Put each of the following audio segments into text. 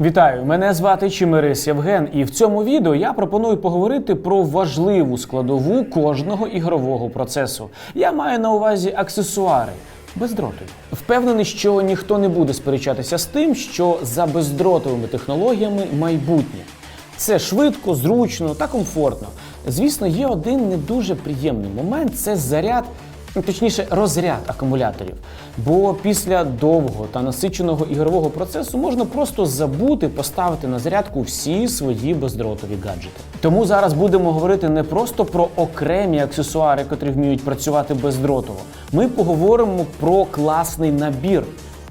Вітаю! Мене звати Чимирис Євген, і в цьому відео я пропоную поговорити про важливу складову кожного ігрового процесу. Я маю на увазі аксесуари. Бездротові. Впевнений, що ніхто не буде сперечатися з тим, що за бездротовими технологіями майбутнє. Це швидко, зручно та комфортно. Звісно, є один не дуже приємний момент це заряд, точніше, розряд акумуляторів. Бо після довгого та насиченого ігрового процесу можна просто забути поставити на зарядку всі свої бездротові гаджети. Тому зараз будемо говорити не просто про окремі аксесуари, котрі вміють працювати бездротово. Ми поговоримо про класний набір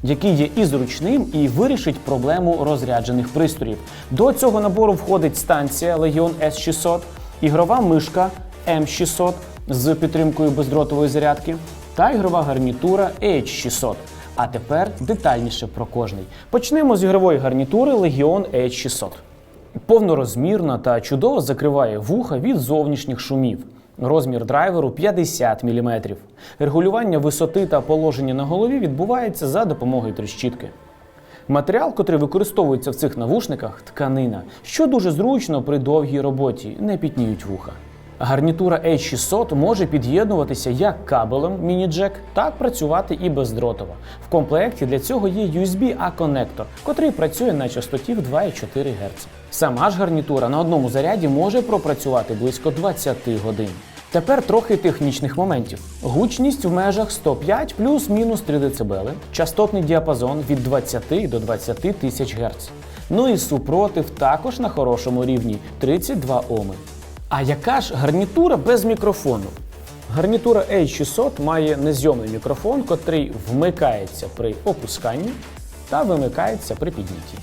який є і зручним, і вирішить проблему розряджених пристроїв. До цього набору входить станція Legion S600, ігрова мишка M600 з підтримкою бездротової зарядки та ігрова гарнітура H600. А тепер детальніше про кожний. Почнемо з ігрової гарнітури Legion H600. Повнорозмірна та чудово закриває вуха від зовнішніх шумів. Розмір драйверу 50 мм. Регулювання висоти та положення на голові відбувається за допомогою тріщітки. Матеріал, котрий використовується в цих навушниках, тканина, що дуже зручно при довгій роботі, не пітніють вуха. Гарнітура H600 може під'єднуватися як кабелем міні-джек, так працювати і бездротово. В комплекті для цього є USB-A-конектор, котрий працює на частоті в 2,4 Гц. Сама ж гарнітура на одному заряді може пропрацювати близько 20 годин. Тепер трохи технічних моментів. Гучність в межах 105 плюс-мінус 3 дБ, частотний діапазон від 20 до 20 тисяч Гц. Ну і супротив також на хорошому рівні 32 Оми. А яка ж гарнітура без мікрофону? Гарнітура H600 має незйомний мікрофон, котрий вмикається при опусканні та вимикається при піднятті.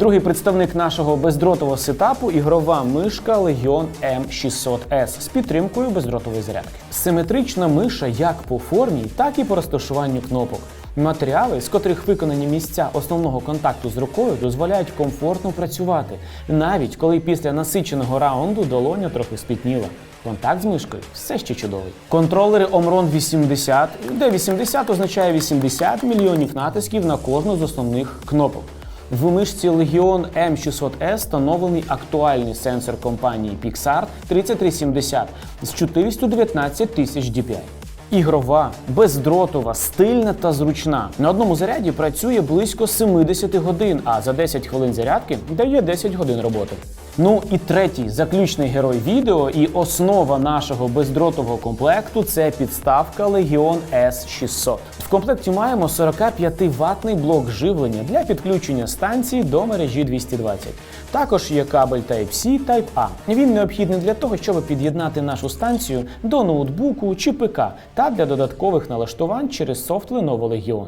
Другий представник нашого бездротового сетапу ігрова мишка Legion M600S з підтримкою бездротової зарядки. Симетрична миша як по формі, так і по розташуванню кнопок. Матеріали, з котрих виконані місця основного контакту з рукою, дозволяють комфортно працювати, навіть коли після насиченого раунду долоня трохи спітніла. Контакт з мишкою все ще чудовий. Контролери Omron 80, де 80 означає 80 мільйонів натисків на кожну з основних кнопок. В мишці Legion M600S встановлений актуальний сенсор компанії Pixar 3370 з 419 тисяч DPI. Ігрова, бездротова, стильна та зручна. На одному заряді працює близько 70 годин, а за 10 хвилин зарядки дає 10 годин роботи. Ну і третій заключний герой відео і основа нашого бездротового комплекту це підставка Legion S600. В комплекті маємо 45 ватний блок живлення для підключення станції до мережі 220. Також є кабель Type-C Type-A. Він необхідний для того, щоб під'єднати нашу станцію до ноутбуку чи ПК та для додаткових налаштувань через софт Lenovo Legion.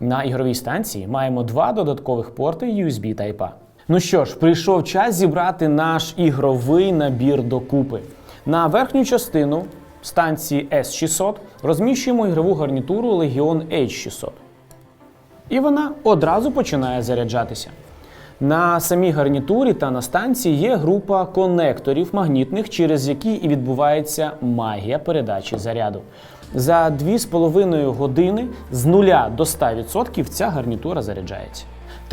На ігровій станції маємо два додаткових порти USB Type-A. Ну що ж, прийшов час зібрати наш ігровий набір докупи. На верхню частину станції S600 розміщуємо ігрову гарнітуру Legion H600. І вона одразу починає заряджатися. На самій гарнітурі та на станції є група конекторів магнітних, через які і відбувається магія передачі заряду. За 2,5 години з 0 до 100% ця гарнітура заряджається.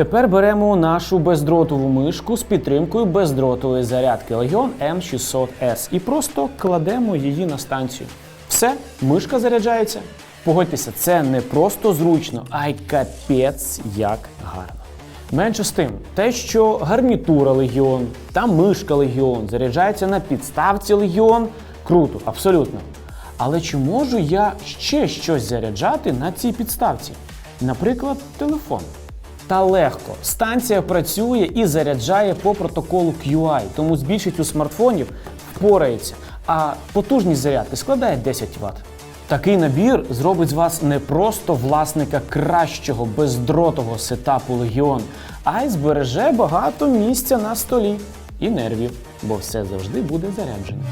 Тепер беремо нашу бездротову мишку з підтримкою бездротової зарядки Legion M600S і просто кладемо її на станцію. Все, мишка заряджається. Погодьтеся, це не просто зручно, а й капець як гарно. Менше з тим, те, що гарнітура Legion та мишка Legion заряджається на підставці Legion, круто, абсолютно. Але чи можу я ще щось заряджати на цій підставці? Наприклад, телефон. Та легко. Станція працює і заряджає по протоколу QI, тому з більшістю смартфонів впорається, а потужність зарядки складає 10 Вт. Такий набір зробить з вас не просто власника кращого бездротового сетапу Legion, а й збереже багато місця на столі і нервів, бо все завжди буде заряджено.